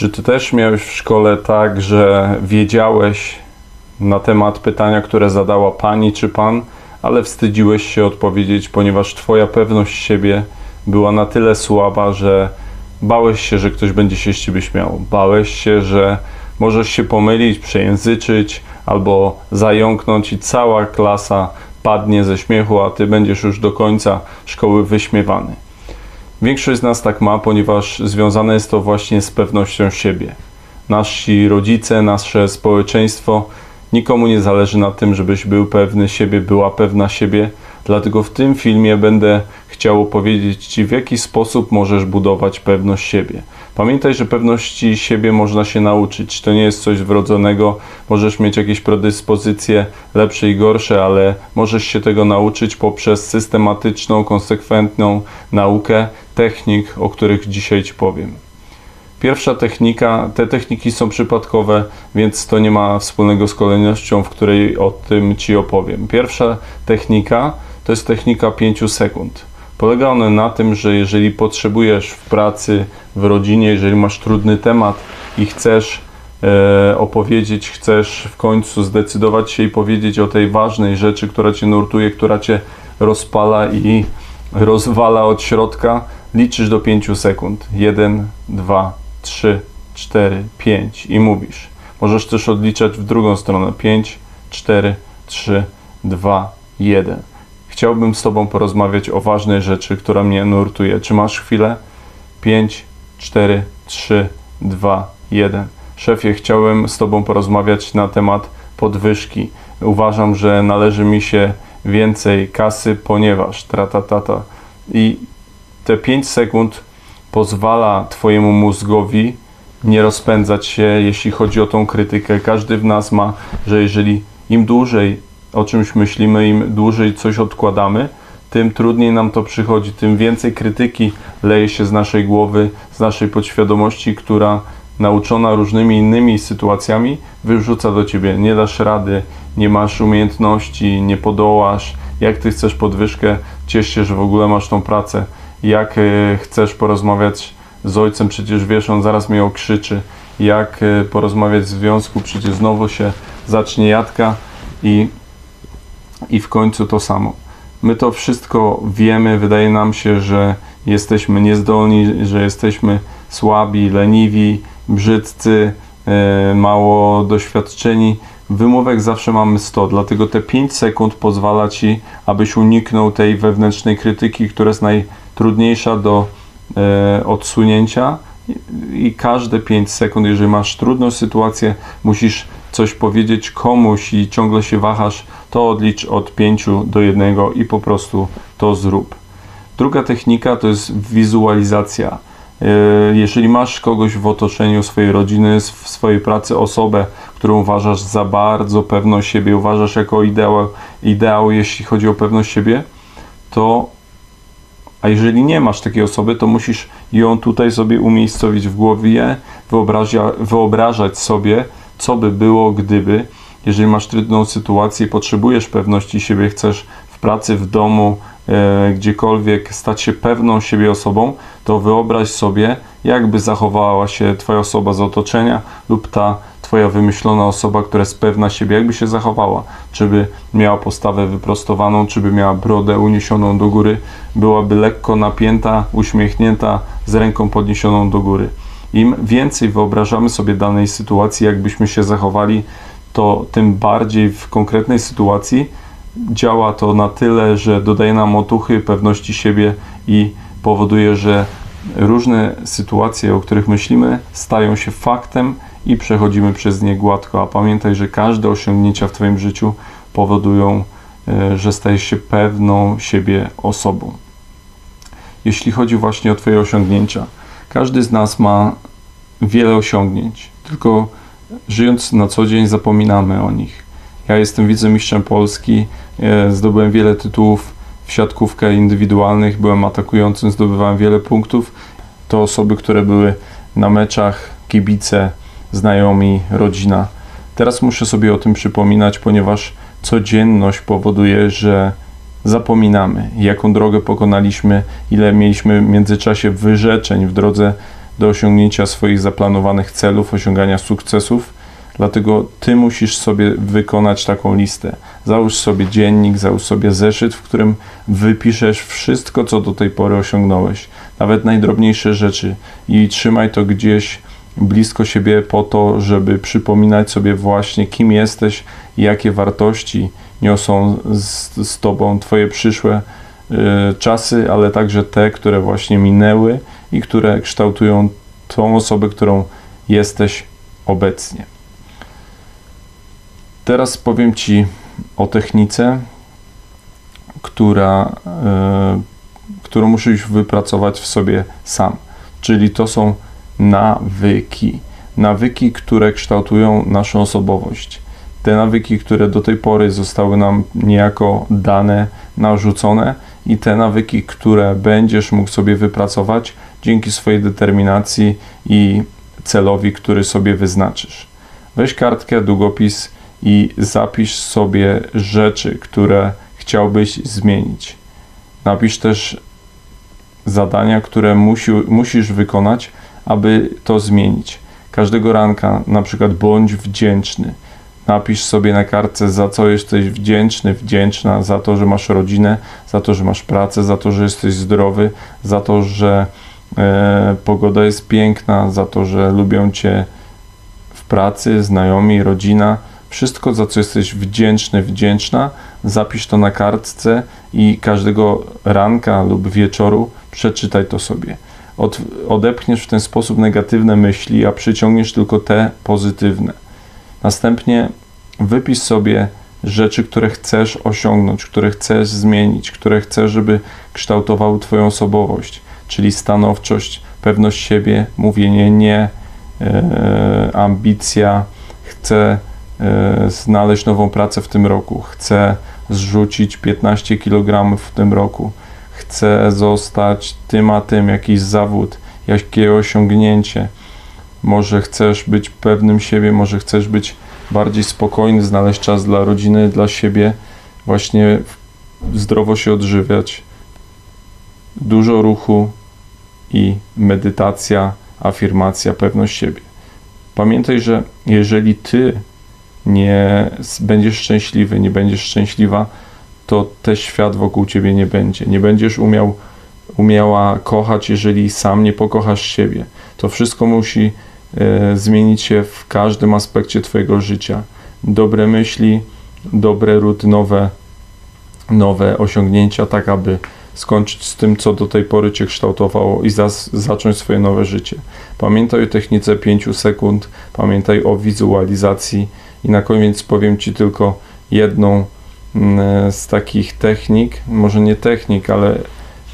Czy ty też miałeś w szkole tak, że wiedziałeś na temat pytania, które zadała pani czy pan, ale wstydziłeś się odpowiedzieć, ponieważ twoja pewność siebie była na tyle słaba, że bałeś się, że ktoś będzie się z ciebie śmiał. Bałeś się, że możesz się pomylić, przejęzyczyć albo zająknąć i cała klasa padnie ze śmiechu, a ty będziesz już do końca szkoły wyśmiewany. Większość z nas tak ma, ponieważ związane jest to właśnie z pewnością siebie. Nasi rodzice, nasze społeczeństwo, nikomu nie zależy na tym, żebyś był pewny siebie, była pewna siebie. Dlatego w tym filmie będę chciał opowiedzieć Ci, w jaki sposób możesz budować pewność siebie. Pamiętaj, że pewności siebie można się nauczyć. To nie jest coś wrodzonego. Możesz mieć jakieś predyspozycje lepsze i gorsze, ale możesz się tego nauczyć poprzez systematyczną, konsekwentną naukę technik, o których dzisiaj Ci powiem. Pierwsza technika, te techniki są przypadkowe, więc to nie ma wspólnego z kolejnością, w której o tym Ci opowiem. Pierwsza technika to jest technika 5 sekund. Polega ona na tym, że jeżeli potrzebujesz w pracy, w rodzinie, jeżeli masz trudny temat i chcesz e, opowiedzieć, chcesz w końcu zdecydować się i powiedzieć o tej ważnej rzeczy, która cię nurtuje, która cię rozpala i rozwala od środka, liczysz do 5 sekund. 1, 2, 3, 4, 5 i mówisz. Możesz też odliczać w drugą stronę. 5, 4, 3, 2, 1. Chciałbym z Tobą porozmawiać o ważnej rzeczy, która mnie nurtuje. Czy masz chwilę? 5, 4, 3, 2, 1. Szefie, chciałem z Tobą porozmawiać na temat podwyżki. Uważam, że należy mi się więcej kasy, ponieważ tratatata. I te 5 sekund pozwala Twojemu mózgowi nie rozpędzać się, jeśli chodzi o tą krytykę. Każdy w nas ma, że jeżeli im dłużej o czymś myślimy, im dłużej coś odkładamy, tym trudniej nam to przychodzi, tym więcej krytyki leje się z naszej głowy, z naszej podświadomości, która nauczona różnymi innymi sytuacjami wyrzuca do ciebie. Nie dasz rady, nie masz umiejętności, nie podołasz. Jak ty chcesz podwyżkę, ciesz się, że w ogóle masz tą pracę. Jak e, chcesz porozmawiać z ojcem, przecież wiesz, on zaraz mnie okrzyczy. Jak e, porozmawiać w związku, przecież znowu się zacznie jadka i i w końcu to samo. My to wszystko wiemy, wydaje nam się, że jesteśmy niezdolni, że jesteśmy słabi, leniwi, brzydcy, e, mało doświadczeni. Wymówek zawsze mamy 100, dlatego te 5 sekund pozwala ci, abyś uniknął tej wewnętrznej krytyki, która jest najtrudniejsza do e, odsunięcia. I każde 5 sekund, jeżeli masz trudną sytuację, musisz coś powiedzieć komuś i ciągle się wahasz, to odlicz od 5 do 1 i po prostu to zrób. Druga technika to jest wizualizacja. E, jeżeli masz kogoś w otoczeniu swojej rodziny, w swojej pracy osobę, którą uważasz za bardzo pewną siebie, uważasz jako ideał, ideał jeśli chodzi o pewność siebie, to a jeżeli nie masz takiej osoby, to musisz ją tutaj sobie umiejscowić w głowie, wyobrażać sobie, co by było, gdyby, jeżeli masz trudną sytuację, potrzebujesz pewności siebie, chcesz w pracy, w domu, e, gdziekolwiek stać się pewną siebie osobą, to wyobraź sobie, jakby zachowała się Twoja osoba z otoczenia lub ta Twoja wymyślona osoba, która jest pewna siebie, jakby się zachowała. Czy by miała postawę wyprostowaną, czy by miała brodę uniesioną do góry, byłaby lekko napięta, uśmiechnięta, z ręką podniesioną do góry. Im więcej wyobrażamy sobie danej sytuacji, jakbyśmy się zachowali, to tym bardziej w konkretnej sytuacji działa to na tyle, że dodaje nam otuchy, pewności siebie i powoduje, że różne sytuacje, o których myślimy, stają się faktem i przechodzimy przez nie gładko. A pamiętaj, że każde osiągnięcia w Twoim życiu powodują, e, że stajesz się pewną siebie osobą. Jeśli chodzi właśnie o Twoje osiągnięcia, każdy z nas ma wiele osiągnięć, tylko żyjąc na co dzień zapominamy o nich. Ja jestem wicemistrzem Polski, e, zdobyłem wiele tytułów w siatkówkę indywidualnych, byłem atakującym, zdobywałem wiele punktów. To osoby, które były na meczach, kibice, znajomi, rodzina. Teraz muszę sobie o tym przypominać, ponieważ codzienność powoduje, że zapominamy, jaką drogę pokonaliśmy, ile mieliśmy w międzyczasie wyrzeczeń w drodze do osiągnięcia swoich zaplanowanych celów, osiągania sukcesów. Dlatego ty musisz sobie wykonać taką listę. Załóż sobie dziennik, załóż sobie zeszyt, w którym wypiszesz wszystko, co do tej pory osiągnąłeś, nawet najdrobniejsze rzeczy i trzymaj to gdzieś blisko siebie po to, żeby przypominać sobie właśnie, kim jesteś i jakie wartości niosą z, z tobą twoje przyszłe y, czasy, ale także te, które właśnie minęły i które kształtują tą osobę, którą jesteś obecnie. Teraz powiem Ci o technice, która, y, którą musisz wypracować w sobie sam. Czyli to są nawyki. Nawyki, które kształtują naszą osobowość. Te nawyki, które do tej pory zostały nam niejako dane, narzucone, i te nawyki, które będziesz mógł sobie wypracować dzięki swojej determinacji i celowi, który sobie wyznaczysz. Weź kartkę, długopis i zapisz sobie rzeczy, które chciałbyś zmienić. Napisz też zadania, które musi, musisz wykonać, aby to zmienić. Każdego ranka na przykład bądź wdzięczny. Napisz sobie na kartce, za co jesteś wdzięczny, wdzięczna, za to, że masz rodzinę, za to, że masz pracę, za to, że jesteś zdrowy, za to, że e, pogoda jest piękna, za to, że lubią cię w pracy, znajomi, rodzina. Wszystko, za co jesteś wdzięczny, wdzięczna, zapisz to na kartce i każdego ranka lub wieczoru przeczytaj to sobie. Od, odepchniesz w ten sposób negatywne myśli, a przyciągniesz tylko te pozytywne. Następnie wypisz sobie rzeczy, które chcesz osiągnąć, które chcesz zmienić, które chcesz, żeby kształtowały Twoją osobowość, czyli stanowczość, pewność siebie, mówienie nie, e, ambicja, chcę e, znaleźć nową pracę w tym roku, chcę zrzucić 15 kg w tym roku, chcę zostać tym a tym, jakiś zawód, jakie osiągnięcie. Może chcesz być pewnym siebie, może chcesz być bardziej spokojny, znaleźć czas dla rodziny, dla siebie, właśnie zdrowo się odżywiać, dużo ruchu i medytacja, afirmacja, pewność siebie. Pamiętaj, że jeżeli ty nie będziesz szczęśliwy, nie będziesz szczęśliwa, to też świat wokół ciebie nie będzie. Nie będziesz umiał, umiała kochać, jeżeli sam nie pokochasz siebie. To wszystko musi e, zmienić się w każdym aspekcie Twojego życia. Dobre myśli, dobre rutynowe, nowe osiągnięcia, tak aby skończyć z tym, co do tej pory Cię kształtowało i zas, zacząć swoje nowe życie. Pamiętaj o technice 5 sekund, pamiętaj o wizualizacji i na koniec powiem Ci tylko jedną z takich technik, może nie technik, ale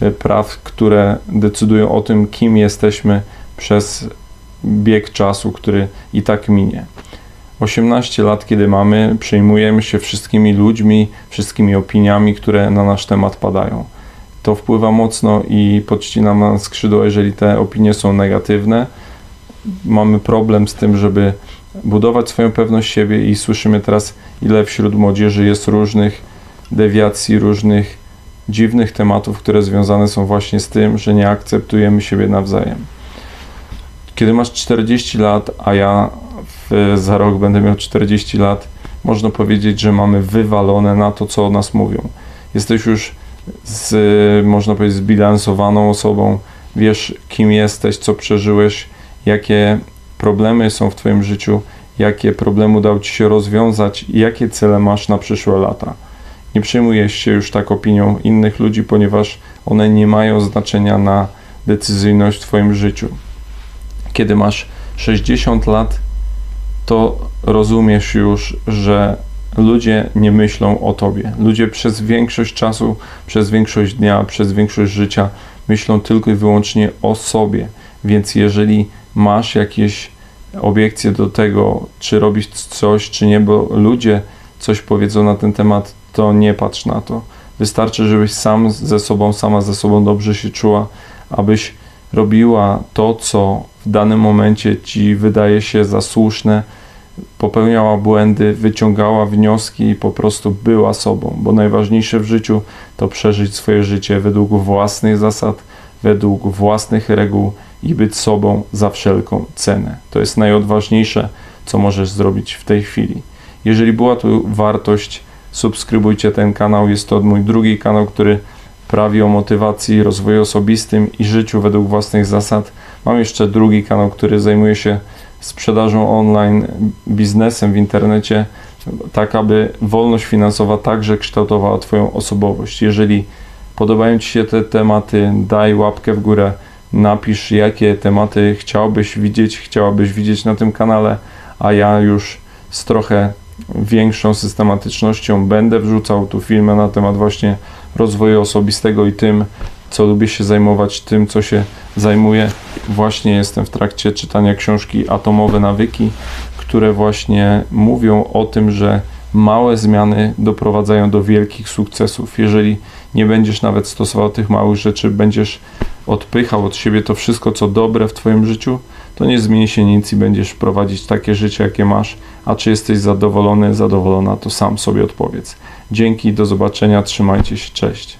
e, praw, które decydują o tym, kim jesteśmy przez bieg czasu, który i tak minie. 18 lat, kiedy mamy, przejmujemy się wszystkimi ludźmi, wszystkimi opiniami, które na nasz temat padają. To wpływa mocno i podcina nam skrzydło, jeżeli te opinie są negatywne. Mamy problem z tym, żeby budować swoją pewność siebie i słyszymy teraz, ile wśród młodzieży jest różnych dewiacji, różnych dziwnych tematów, które związane są właśnie z tym, że nie akceptujemy siebie nawzajem. Kiedy masz 40 lat, a ja w, za rok będę miał 40 lat, można powiedzieć, że mamy wywalone na to, co o nas mówią. Jesteś już z, można powiedzieć, zbilansowaną osobą, wiesz, kim jesteś, co przeżyłeś, jakie problemy są w Twoim życiu, jakie problemy udało Ci się rozwiązać i jakie cele masz na przyszłe lata. Nie przejmujesz się już tak opinią innych ludzi, ponieważ one nie mają znaczenia na decyzyjność w Twoim życiu. Kiedy masz 60 lat, to rozumiesz już, że ludzie nie myślą o tobie. Ludzie przez większość czasu, przez większość dnia, przez większość życia myślą tylko i wyłącznie o sobie. Więc jeżeli masz jakieś obiekcje do tego, czy robisz coś, czy nie, bo ludzie coś powiedzą na ten temat, to nie patrz na to. Wystarczy, żebyś sam ze sobą, sama ze sobą dobrze się czuła, abyś robiła to, co w danym momencie ci wydaje się za słuszne, popełniała błędy, wyciągała wnioski i po prostu była sobą, bo najważniejsze w życiu to przeżyć swoje życie według własnych zasad, według własnych reguł i być sobą za wszelką cenę. To jest najodważniejsze, co możesz zrobić w tej chwili. Jeżeli była tu wartość, subskrybujcie ten kanał. Jest to mój drugi kanał, który prawi o motywacji, rozwoju osobistym i życiu według własnych zasad. Mam jeszcze drugi kanał, który zajmuje się sprzedażą online, biznesem w internecie, tak aby wolność finansowa także kształtowała Twoją osobowość. Jeżeli podobają Ci się te tematy, daj łapkę w górę, napisz jakie tematy chciałbyś widzieć, chciałabyś widzieć na tym kanale, a ja już z trochę większą systematycznością będę wrzucał tu filmy na temat właśnie rozwoju osobistego i tym, co lubię się zajmować, tym, co się zajmuję. Właśnie jestem w trakcie czytania książki Atomowe Nawyki, które właśnie mówią o tym, że małe zmiany doprowadzają do wielkich sukcesów. Jeżeli nie będziesz nawet stosował tych małych rzeczy, będziesz odpychał od siebie to wszystko, co dobre w Twoim życiu, to nie zmieni się nic i będziesz prowadzić takie życie, jakie masz. A czy jesteś zadowolony, zadowolona, to sam sobie odpowiedz. Dzięki, do zobaczenia, trzymajcie się, cześć.